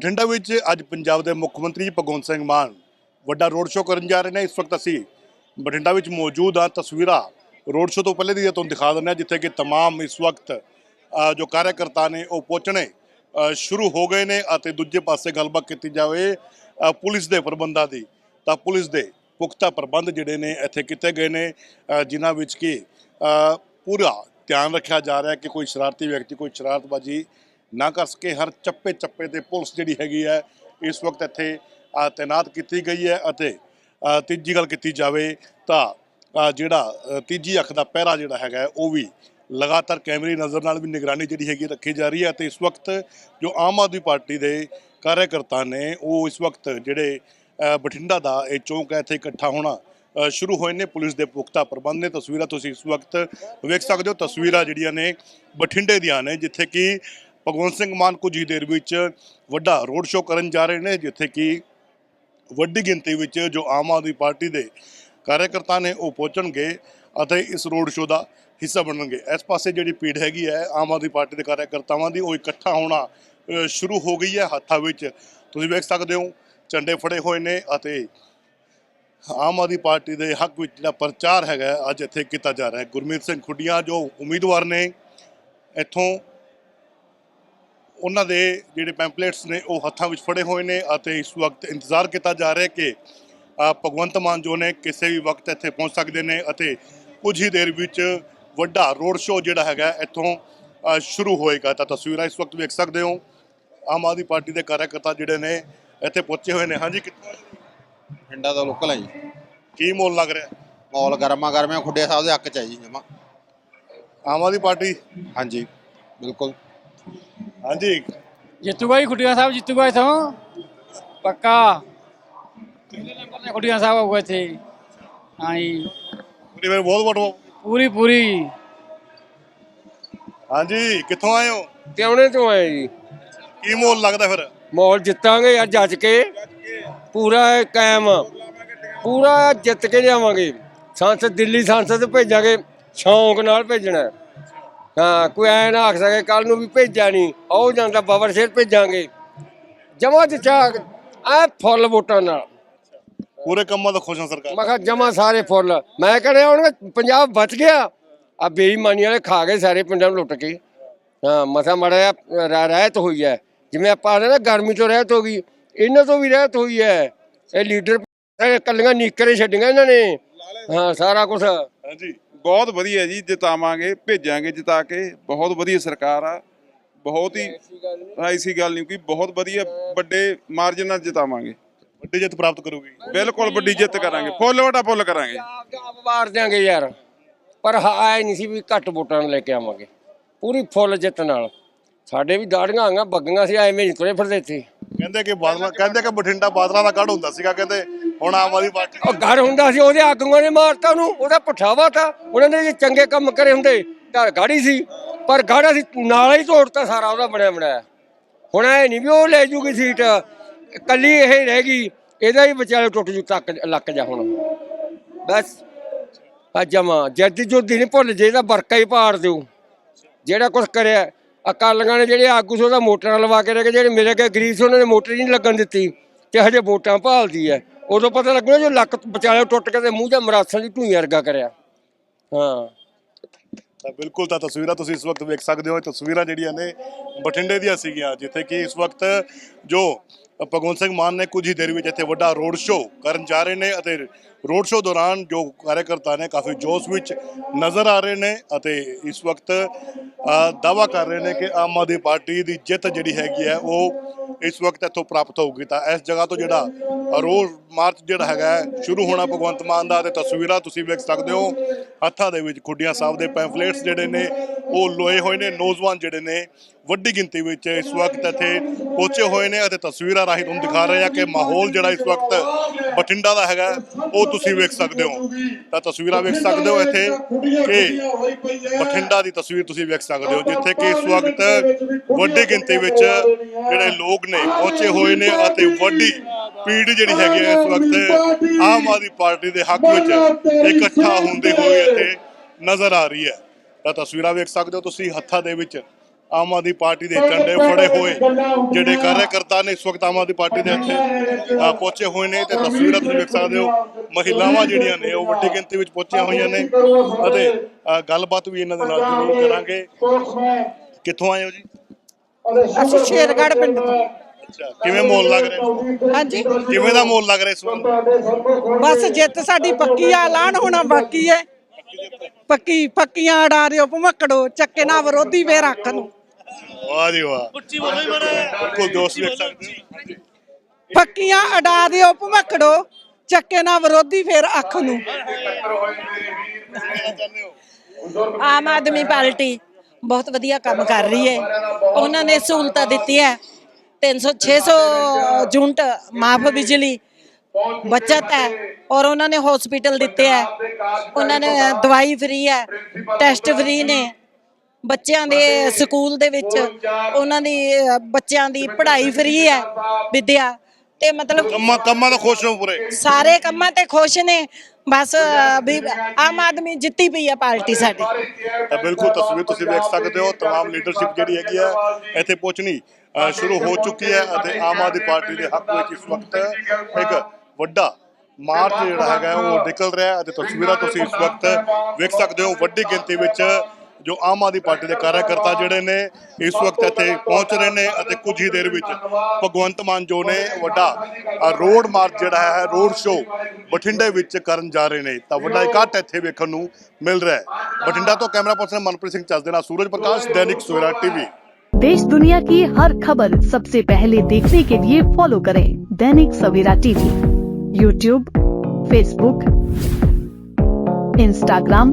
ਬਠਿੰਡਾ ਵਿੱਚ ਅੱਜ ਪੰਜਾਬ ਦੇ ਮੁੱਖ ਮੰਤਰੀ ਭਗਵੰਤ ਸਿੰਘ ਮਾਨ ਵੱਡਾ ਰੋਡ ਸ਼ੋਅ ਕਰਨ ਜਾ ਰਹੇ ਨੇ ਇਸ ਵਕਤ ਅਸੀਂ ਬਠਿੰਡਾ ਵਿੱਚ ਮੌਜੂਦ ਹਾਂ ਤਸਵੀਰਾਂ ਰੋਡ ਸ਼ੋਅ ਤੋਂ ਪਹਿਲੇ ਦੀ ਤੁਹਾਨੂੰ ਦਿਖਾ ਦਿੰਦੇ ਹਾਂ ਜਿੱਥੇ ਕਿ तमाम ਇਸ ਵਕਤ ਅ, ਜੋ ਕਾਰਜਕਰਤਾ ਨੇ ਉਹ ਪਹੁੰਚਣੇ ਅ, ਸ਼ੁਰੂ ਹੋ ਗਏ ਨੇ ਅਤੇ ਦੂਜੇ ਪਾਸੇ ਗੱਲਬਾਤ ਕੀਤੀ ਜਾਵੇ ਅ, ਪੁਲਿਸ ਦੇ ਪ੍ਰਬੰਧਾਂ ਦੀ ਤਾਂ ਪੁਲਿਸ ਦੇ ਪੁਖਤਾ ਪ੍ਰਬੰਧ ਜਿਹੜੇ ਨੇ ਇੱਥੇ ਕੀਤੇ ਗਏ ਨੇ ਅ, ਜਿਨ੍ਹਾਂ ਵਿੱਚ ਕਿ ਅ, ਪੂਰਾ ਧਿਆਨ ਰੱਖਿਆ ਜਾ ਰਿਹਾ ਹੈ ਕਿ ਕੋਈ ਸ਼ਰਾਰਤੀ ਵਿਅਕਤੀ ਕੋਈ ਸ਼ਰਾਰਤਬਾਜ਼ੀ ਨਾ ਕਰ ਸਕੇ ਹਰ ਚੱਪੇ ਚੱਪੇ ਤੇ ਪੁਲਿਸ ਜਿਹੜੀ ਹੈਗੀ ਹੈ ਇਸ ਵਕਤ ਇੱਥੇ ਅ, ਤਾਇਨਾਤ ਕੀਤੀ ਗਈ ਹੈ ਅਤੇ ਤੀਜੀ ਗੱਲ ਕੀਤੀ ਜਾਵੇ ਤਾਂ ਜਿਹੜਾ ਤੀਜੀ ਅੱਖ ਦਾ ਪਹਿਰਾ ਜਿਹੜਾ ਹੈਗਾ ਉਹ ਵੀ ਲਗਾਤਾਰ ਕੈਮਰੇ ਨਜ਼ਰ ਨਾਲ ਵੀ ਨਿਗਰਾਨੀ ਜਿਹੜੀ ਹੈਗੀ ਰੱਖੀ ਜਾ ਰਹੀ ਹੈ ਤੇ ਇਸ ਵਕਤ ਜੋ ਆਮ ਆਦਮੀ ਪਾਰਟੀ ਦੇ ਕਾਰਜਕਰਤਾ ਨੇ ਉਹ ਇਸ ਵਕਤ ਜਿਹੜੇ ਬਠਿੰਡਾ ਦਾ ਇਹ ਚੌਂਕ ਹੈ ਇੱਥੇ ਇਕੱਠਾ ਹੋਣਾ ਸ਼ੁਰੂ ਹੋਏ ਨੇ। ਪੁਲਿਸ ਦੇ ਪੁਖਤਾ ਪ੍ਰਬੰਧ ਨੇ। ਤਸਵੀਰਾਂ ਤੁਸੀਂ ਇਸ ਵਕਤ ਵੇਖ ਸਕਦੇ ਹੋ। ਤਸਵੀਰਾਂ ਜਿਹੜੀਆਂ ਨੇ ਬਠਿੰਡੇ ਦੀਆਂ ਨੇ ਜਿੱਥੇ ਕਿ ਭਗਵੰਤ ਸਿੰਘ ਮਾਨ ਕੁਝ ਹੀ ਦੇਰ ਵਿੱਚ ਵੱਡਾ ਰੋਡ ਸ਼ੋਅ ਕਰਨ ਜਾ ਰਹੇ ਨੇ, ਜਿੱਥੇ ਕਿ ਵੱਡੀ ਗਿਣਤੀ ਵਿੱਚ ਜੋ ਆਮ ਆਦਮੀ ਪਾਰਟੀ ਦੇ ਕਾਰਜਕਰਤਾ ਨੇ ਉਹ ਪਹੁੰਚਣਗੇ ਅਤੇ ਇਸ ਰੋਡ ਸ਼ੋਅ ਦਾ ਹਿੱਸਾ ਬਣਨਗੇ। ਇਸ ਪਾਸੇ ਜਿਹੜੀ ਭੀੜ ਹੈਗੀ ਹੈ, ਆਮ ਆਦਮੀ ਪਾਰਟੀ ਦੇ ਕਾਰਜਕਰਤਾਵਾਂ ਦੀ, ਉਹ ਇਕੱਠਾ ਹੋਣਾ ਸ਼ੁਰੂ ਹੋ ਗਈ ਹੈ ਹੱਥਾਂ ਵਿੱਚ। ਤੁਸੀਂ ਵੇਖ ਸਕਦੇ ਹੋ, ਝੰਡੇ ਫੜੇ ਹੋਏ ਨੇ ਅਤੇ ਆਮ ਆਦਮੀ ਪਾਰਟੀ ਦੇ ਹੱਕ ਵਿੱਚ ਜਿਹੜਾ ਪ੍ਰਚਾਰ ਹੈਗਾ, ਅੱਜ ਇੱਥੇ ਕੀਤਾ ਜਾ ਰਿਹਾ ਹੈ। ਗੁਰਮੀਤ ਸਿੰਘ ਖੁੱਡੀਆਂ ਜੋ ਉਮੀਦਵਾਰ ਨੇ, ਇੱਥੋਂ ਉਹਨਾਂ ਦੇ ਜਿਹੜੇ ਪੈਂਪਲੇਟਸ ਨੇ ਉਹ ਹੱਥਾਂ ਵਿੱਚ ਫੜੇ ਹੋਏ ਨੇ ਅਤੇ ਇਸ ਵਕਤ ਇੰਤਜ਼ਾਰ ਕੀਤਾ ਜਾ ਰਿਹਾ ਹੈ ਕਿ ਭਗਵੰਤ ਮਾਨ ਜੋ ਨੇ ਕਿਸੇ ਵੀ ਵਕਤ ਇੱਥੇ ਪਹੁੰਚ ਸਕਦੇ ਨੇ ਅਤੇ ਕੁਝ ਹੀ ਦੇਰ ਵਿੱਚ ਵੱਡਾ ਰੋਡ ਸ਼ੋਅ ਜਿਹੜਾ ਹੈਗਾ ਇੱਥੋਂ ਸ਼ੁਰੂ ਹੋਏਗਾ। ਤਾਂ ਤਸਵੀਰਾਂ ਇਸ ਵਕਤ ਵੇਖ ਸਕਦੇ ਹੋ। ਆਮ ਆਦਮੀ ਪਾਰਟੀ ਦੇ ਕਾਰਜਕਰਤਾ ਜਿਹੜੇ ਨੇ ਇੱਥੇ ਪਹੁੰਚੇ ਹੋਏ ਨੇ। ਹਾਂਜੀ ਕਿੱਥੋਂ ਪਿੰਡਾਂ ਦਾ ਲੋਕਲ ਹੈ ਜੀ। ਕੀ ਮੋਲ ਲੱਗ ਰਿਹਾ? ਮਾਹੌਲ ਗਰਮਾ ਗਰਮਿਆ ਖੁੱਡੇ ਸਾਹਿਬ ਦੇ ਹੱਕ ਚ ਹੈ ਜੀ ਜਮਾ। ਆਮ ਆਦਮੀ ਪਾਰਟੀ? ਹਾਂਜੀ ਬਿਲਕੁਲ। ਹਾਂਜੀ। ਜਿੱਤੂਗਾ ਹੀ ਖੁੱਡੀਆਂ ਸਾਹਿਬ ਜਿੱਤੂਗਾ ਇਥੋਂ ਪੱਕਾ। ਪਹਿਲੇ ਨੰਬਰ ਤੇ ਖੁੱਡੀਆਂ ਸਾਹਿਬ ਆਊਗਾ ਇੱਥੇ। ਹਾਂ ਜੀ ਪੂਰੀ ਵਾਰ ਬਹੁਤ ਵੋਟ। ਪੂਰੀ ਪੂਰੀ। ਹਾਂਜੀ ਕਿੱਥੋਂ ਆਏ ਹੋ? ਤਿਉਣੇ ਤੋਂ ਆਏ ਜੀ। ਕੀ ਮੋਲ ਲੱਗਦਾ ਫਿਰ? ਮਾਹੌਲ ਜਿੱਤਾਂਗੇ ਅੱਜ ਜੱਜ ਕੇ? ਪੂਰਾ ਕਾਇਮ। ਪੂਰਾ ਜਿੱਤ ਕੇ ਜਾਵਾਂਗੇ। ਸੰਸਦ ਦਿੱਲੀ ਸੰਸਦ ਭੇਜਾਂਗੇ। ਸ਼ੌਂਕ ਨਾਲ ਭੇਜਣਾ। ਹੈ। ਹਾਂ ਕੋਈ ਐ ਨਾ ਆਖ ਸਕੇ ਕੱਲ ਨੂੰ ਵੀ ਭੇਜਿਆ ਨਹੀਂ ਆਉ ਜਾਂਦਾ ਬਾਬਰ ਸ਼ੇਰ ਭੇਜਾਂਗੇ। ਜਮਾ ਜਿੱਚਾ ਐ ਫੁੱਲ ਵੋਟਾਂ ਨਾਲ। ਪੂਰੇ ਕੰਮਾਂ ਤੋਂ ਖੁਸ਼ ਹਾਂ ਸਰਕਾਰ। ਮੈਂ ਕਿਹਾ ਜਮਾ ਸਾਰੇ ਫੁੱਲ। ਮੈਂ ਕਹਿੰਦਾ ਹੁਣ ਪੰਜਾਬ ਬਚ ਗਿਆ। ਆ ਬੇਈਮਾਨੀ ਵਾਲੇ ਖਾ ਗਏ ਸਾਰੇ ਪਿੰਡਾਂ ਨੂੰ ਲੁੱਟ ਕੇ। ਹਾਂ ਮਸਾ ਮੜਾ ਰਹਿਤ ਹੋਈ ਹੈ ਜਿਵੇਂ ਆਪਾਂ ਆਦੇ ਨਾ ਗਰਮੀ ਤੋਂ ਰਹਿਤ ਹੋ ਗਈ ਇਹਨਾਂ ਤੋਂ ਵੀ ਰਹਿਤ ਹੋਈ ਹੈ ਇਹ ਲੀਡਰ ਕੱਲੀਆਂ ਨੀਕਰੇ ਛੱਡੀਆਂ ਇਹਨਾਂ ਨੇ। ਹਾਂ ਸਾਰਾ ਕੁਝ ਹਾਂਜੀ। ਬਹੁਤ ਵਧੀਆ ਜੀ ਜਿਤਾਵਾਂਗੇ ਭੇਜਾਂਗੇ ਜਿਤਾ ਕੇ। ਬਹੁਤ ਵਧੀਆ ਸਰਕਾਰ ਆ। ਬਹੁਤ ਹੀ ਐਸੀ ਗੱਲ ਨਹੀਂ ਕੋਈ ਬਹੁਤ ਵਧੀਆ ਵੱਡੇ ਮਾਰਜਨ ਨਾਲ ਜਿਤਾਵਾਂਗੇ। ਵੱਡੀ ਜਿੱਤ ਪ੍ਰਾਪਤ ਕਰੂਗੀ। ਬਿਲਕੁਲ ਵੱਡੀ ਜਿੱਤ ਕਰਾਂਗੇ। ਫੁੱਲ ਵਟਾ ਫੁੱਲ ਕਰਾਂਗੇ। ਆਪ ਆਪ ਵਾਰ ਦਿਆਂਗੇ ਯਾਰ। ਪਰ ਆਏ ਨਹੀਂ ਸੀ ਵੀ ਘੱਟ ਵੋਟਾਂ ਨਾਲ ਲੈ ਕੇ ਆਵਾਂਗੇ। ਪੂਰੀ ਫੁੱਲ ਜਿੱਤ ਨਾਲ। ਸਾਡੇ ਵੀ ਦਾੜੀਆਂ ਆਂਗਾ ਬੱਗੀਆਂ ਸੀ ਐਵੇਂ ਨਹੀਂ ਤੁਰੇ ਫਿਰਦੇ ਇੱਥੇ। ਕਹਿੰਦੇ ਕਿ ਬਾਦਲਾ ਕਹਿੰਦੇ ਕਿ ਬਠਿੰਡਾ ਬਾਦਲਾਂ ਦਾ ਗੜ ਹੁੰਦਾ ਸੀਗਾ। ਕਹਿੰਦੇ ਹੁਣ ਆਮ ਆਦਮੀ ਪਾਰਟੀ ਉਹ ਘਰ ਹੁੰਦਾ ਸੀ, ਉਹਦੇ ਆਗੂਆਂ ਨੇ ਮਾਰਤਾ ਉਹਨੂੰ, ਉਹਦਾ ਪੁੱਠਾਵਾ ਤਾ ਉਹਨਾਂ ਨੇ ਜੇ ਚੰਗੇ ਕੰਮ ਕਰੇ ਹੁੰਦੇ ਤਾਂ ਗਾੜੀ ਸੀ, ਪਰ ਗਾੜਾ ਸੀ, ਨਾਲਾ ਹੀ ਤੋੜਤਾ ਸਾਰਾ ਉਹਦਾ ਬਣਿਆ ਬਣਾਇਆ ਹੁਣ ਇਹ ਨਹੀਂ ਵੀ ਉਹ ਲੈ ਜੂਗੀ ਸੀਟ ਕੱਲੀ ਇਹ ਰਹਿ ਗਈ, ਇਹਦਾ ਹੀ ਵਿਚਾਲੇ ਟੁੱਟ ਜੂ, ਤੱਕ ਲੱਕ ਜਾ ਹੁਣ। ਬਸ, ਆ ਜਮਾ ਜੱਦੀ ਜੋਦੀ ਨਹੀਂ ਭੁੱਲ, ਜੇ ਇਹਦਾ ਵਰਕਾ ਹੀ ਪਾੜ ਦਿਓ, ਜਿਹੜਾ ਕੁਝ ਕਰਿਆ। ਅਕਾਲੀਆਂ ਨੇ ਜਿਹੜੇ ਆਗੂ ਸੀ, ਉਹਦਾ ਮੋਟਰਾਂ ਲਵਾ ਕੇ ਰੱਖੇ ਜਿਹੜੇ ਮੇਰੇ ਗਏ, ਗਰੀਬ ਸੀ, ਉਹਨਾਂ ਨੇ ਮੋਟਰ ਹੀ ਨਹੀਂ ਲੱਗਣ ਦਿੱਤੀ, ਤੇ ਹਜੇ ਵੋਟਾਂ ਭਾਲਦੀ ਹੈ। ਉਦੋਂ ਪਤਾ ਲੱਗਣਾ ਜੋ ਲੱਕ ਵਿਚਾਲੇ ਟੁੱਟ ਕੇ ਤੇ ਮੂੰਹ ਤੇ ਮਰਾਸਾਂ ਦੀ ਢੂਈ ਵਰਗਾ ਕਰਿਆ। ਹਾਂ। ਤਾਂ ਬਿਲਕੁਲ ਤਾਂ ਤਸਵੀਰਾਂ ਤੁਸੀਂ ਇਸ ਵਕਤ ਵੇਖ ਸਕਦੇ ਹੋ, ਇਹ ਤਸਵੀਰਾਂ ਜਿਹੜੀਆਂ ਨੇ ਬਠਿੰਡੇ ਦੀਆਂ ਸੀਗੀਆਂ, ਜਿੱਥੇ ਕਿ ਇਸ ਵਕਤ ਜੋ ਭਗਵੰਤ ਸਿੰਘ ਮਾਨ ਨੇ ਕੁਝ ਹੀ ਦੇਰ ਵਿੱਚ ਇੱਥੇ ਵੱਡਾ ਰੋਡ ਸ਼ੋਅ ਕਰਨ ਜਾ ਰਹੇ ਨੇ ਅਤੇ ਰੋਡ ਸ਼ੋਅ ਦੌਰਾਨ ਜੋ ਕਾਰਜਕਰਤਾ ਨੇ ਕਾਫੀ ਜੋਸ਼ ਵਿੱਚ ਨਜ਼ਰ ਆ ਰਹੇ ਨੇ ਅਤੇ ਇਸ ਵਕਤ ਦਾਵਾ ਕਰ ਰਹੇ ਨੇ ਕਿ ਆਮ ਆਦਮੀ ਪਾਰਟੀ ਦੀ ਜਿੱਤ ਜਿਹੜੀ ਹੈਗੀ ਹੈ, ਉਹ ਇਸ ਵਕਤ ਇੱਥੋਂ ਪ੍ਰਾਪਤ ਹੋਊਗੀ। ਤਾਂ ਇਸ ਜਗ੍ਹਾ ਤੋਂ ਜਿਹੜਾ ਰੋਡ ਮਾਰਚ ਜਿਹੜਾ ਹੈਗਾ ਸ਼ੁਰੂ ਹੋਣਾ ਭਗਵੰਤ ਮਾਨ ਦਾ ਤੇ ਤਸਵੀਰਾਂ ਤੁਸੀਂ ਵੇਖ ਸਕਦੇ ਹੋ। ਹੱਥਾਂ ਦੇ ਵਿੱਚ ਖੁੱਡੀਆਂ ਸਾਹਿਬ ਦੇ ਪੈਂਫਲੇਟਸ ਜਿਹੜੇ ਨੇ, ਉਹ ਲੋਏ ਹੋਏ ਨੇ, ਨੌਜਵਾਨ ਜਿਹੜੇ ਨੇ, ਵੱਡੀ ਗਿਣਤੀ ਵਿੱਚ ਇਸ ਵਕਤ ਇੱਥੇ ਪਹੁੰਚੇ ਹੋਏ ਨੇ ਅਤੇ ਤਸਵੀਰਾਂ ਰਾਹੀਂ ਤੁਹਾਨੂੰ ਦਿਖਾ ਰਹੇ ਆ ਕਿ ਮਾਹੌਲ ਜਿਹੜਾ ਇਸ ਵਕਤ ਬਠਿੰਡਾ ਦਾ ਹੈਗਾ, ਉਹ ਤੁਸੀਂ ਵੇਖ ਸਕਦੇ ਹੋ। ਤਾਂ ਤਸਵੀਰਾਂ ਵੇਖ ਸਕਦੇ ਹੋ ਇੱਥੇ ਕਿ ਬਠਿੰਡਾ ਦੀ ਤਸਵੀਰ ਤੁਸੀਂ ਵੇਖ ਸਕਦੇ ਹੋ, ਜਿੱਥੇ ਕਿ ਇਸ ਵਕਤ ਵੱਡੀ ਗਿਣਤੀ ਵਿੱਚ ਜਿਹੜੇ ਲੋਕ ਨੇ ਪਹੁੰਚੇ ਹੋਏ ਨੇ ਅਤੇ ਵੱਡੀ ਭੀੜ ਜਿਹੜੀ ਹੈਗੀ ਹੈ ਇਸ ਵਕਤ ਆਮ ਆਦਮੀ ਪਾਰਟੀ ਦੇ ਹੱਕ ਵਿੱਚ ਇਕੱਠਾ ਹੁੰਦੇ ਹੋਏ ਇੱਥੇ ਨਜ਼ਰ ਆ ਰਹੀ ਹੈ। ਤਾਂ ਤਸਵੀਰਾਂ ਵੇਖ ਸਕਦੇ ਹੋ ਤੁਸੀਂ ਹੱਥਾਂ ਦੇ ਵਿੱਚ ਆਮ ਆਦਮੀ ਪਾਰਟੀ ਦੇ ਝੰਡੇ ਫੜੇ ਹੋਏ ਜਿਹੜੇ ਕਾਰਜਕਰਤਾ ਨੇ ਇਸ ਵਕਤ ਆਮ ਆਦਮੀ ਪਾਰਟੀ ਦੇ ਇੱਥੇ ਪਹੁੰਚੇ ਹੋਏ ਨੇ ਤੇ ਤਸਵੀਰਾਂ ਤੁਸੀਂ ਵੇਖ ਸਕਦੇ ਹੋ। ਮਹਿਲਾਵਾਂ ਜਿਹੜੀਆਂ ਨੇ ਉਹ ਵੱਡੀ ਗਿਣਤੀ ਵਿੱਚ ਪਹੁੰਚੀਆਂ ਹੋਈਆਂ ਨੇ ਅਤੇ ਗੱਲਬਾਤ ਵੀ ਇਹਨਾਂ ਦੇ ਨਾਲ ਜ਼ਰੂਰ ਕਰਾਂਗੇ। ਕਿੱਥੋਂ ਆਏ ਹੋ ਜੀ? ਅਸੀਂ ਸ਼ੇਰਗੜ੍ਹ ਪਿੰਡ ਤੋਂ। ਅੱਛਾ ਕਿਵੇਂ ਮੋਲ ਲੱਗ ਰਿਹਾ? ਹਾਂਜੀ। ਕਿਵੇਂ ਦਾ ਮੋਲ ਲੱਗ ਰਿਹਾ ਇਸ ਬਸ ਜਿੱਤ ਸਾਡੀ ਪੱਕੀ ਆ ਐਲਾਨ ਹੋਣਾ ਬਾਕੀ ਹੈ ਪੱਕੀ ਪੱਕੀਆਂ ਅਡਾ ਰਿਓ ਭਮਕੜੋ ਚੱਕੇ ਨਾ ਵਿਰੋਧੀ ਵੇ ਰੱਖ ਨੂੰ। ਵਾਹ ਜੀ ਵਾਹ। ਉੱਚੀ ਬੋਲੋ ਹੀ ਬਿਲਕੁਲ ਦੋਸਤ ਵੇਖ ਸਕਦੇ ਹੋ। ਪੱਕੀਆਂ ਅਡਾ ਦਿਓ ਭਮਕੜੋ ਚੱਕੇ ਨਾ ਵਿਰੋਧੀ ਫੇਰ ਅੱਖ ਨੂੰ। ਆਮ ਆਦਮੀ ਪਾਰਟੀ ਬਹੁਤ ਵਧੀਆ ਕੰਮ ਕਰ ਰਹੀ ਹੈ ਉਹਨਾਂ ਨੇ ਸਹੂਲਤਾਂ ਦਿੱਤੀ ਹੈ 300 600 ਯੂਨਿਟ ਮਾਫ ਬਿਜਲੀ ਬਚਤ ਹੈ ਔਰ ਉਹਨਾਂ ਨੇ ਹਸਪੀਟਲ ਦਿੱਤੇ ਹੈ। ਉਹਨਾਂ ਨੇ ਦਵਾਈ ਫ੍ਰੀ ਹੈ ਟੈਸਟ ਫ੍ਰੀ ਨੇ। ਬੱਚਿਆਂ ਦੇ ਸਕੂਲ ਦੇ ਵਿੱਚ ਉਹਨਾਂ ਦੀ ਬੱਚਿਆਂ ਦੀ ਪੜ੍ਹਾਈ ਫ੍ਰੀ ਹੈ ਵਿਦਿਆ। ਤੇ ਮਤਲਬ ਕੰਮਾਂ ਕੰਮਾਂ ਤੋਂ ਖੁਸ਼ ਹੋ ਪੂਰੇ। ਸਾਰੇ ਕੰਮਾਂ ਤੇ ਖੁਸ਼ ਨੇ। ਬਸ ਅਹ, ਵੀ ਆਮ ਆਦਮੀ ਜਿੱਤੀ ਪਈ ਹੈ ਪਾਰਟੀ ਸਾਡੀ ਤਾਂ ਬਿਲਕੁਲ ਤਸਵੀਰ ਤੁਸੀਂ ਵੇਖ ਸਕਦੇ ਹੋ तमाम ਲੀਡਰਸ਼ਿਪ ਜਿਹੜੀ ਹੈਗੀ ਹੈ ਇੱਥੇ ਪਹੁੰਚਣੀ ਅ, ਸ਼ੁਰੂ ਹੋ ਚੁੱਕੀ ਹੈ ਅਤੇ ਆਮ ਆਦਮੀ ਪਾਰਟੀ ਦੇ ਹੱਕ ਵਿੱਚ ਇਸ ਵਕਤ ਇੱਕ ਵੱਡਾ ਮਾਰਚ ਜਿਹੜਾ ਹੈਗਾ ਉਹ ਨਿਕਲ ਰਿਹਾ ਹੈ ਅਤੇ ਤਸਵੀਰਾਂ ਤੁਸੀਂ ਇਸ ਵਕਤ ਵੇਖ ਸਕਦੇ ਹੋ ਵੱਡੀ ਗਿਣਤੀ ਵਿੱਚ ਜੋ ਆਮ ਆਦਮੀ ਪਾਰਟੀ ਦੇ ਕਾਰਜਕਰਤਾ ਜਿਹੜੇ ਨੇ ਇਸ ਵਕਤ ਇੱਥੇ ਪਹੁੰਚ ਰਹੇ ਨੇ ਅਤੇ ਕੁਝ ਹੀ ਦੇਰ ਵਿੱਚ ਭਗਵੰਤ ਮਾਨ ਜੋ ਨੇ ਵੱਡਾ ਅ, ਰੋਡ ਮਾਰਚ ਜਿਹੜਾ ਹੈ ਰੋਡ ਸ਼ੋਅ ਬਠਿੰਡੇ ਵਿੱਚ ਕਰਨ ਜਾ ਰਹੇ ਨੇ ਤਾਂ ਵੱਡਾ ਇਕੱਠ ਇੱਥੇ ਵੇਖਣ ਨੂੰ ਮਿਲ ਰਿਹਾ ਹੈ ਬਠਿੰਡਾ ਤੋਂ ਕੈਮਰਾ ਪਰਸਨ ਮਨਪ੍ਰੀਤ ਸਿੰਘ ਚੱਜ ਦੇ ਨਾਲ ਸੂਰਜ ਪ੍ਰਕਾਸ਼ ਦੈਨਿਕ ਸਵੇਰਾ ਟੀਵੀ देश दुनिया की हर खबर सबसे पहले देखने के लिए फॉलो करें Dainik Savera TV YouTube Facebook Instagram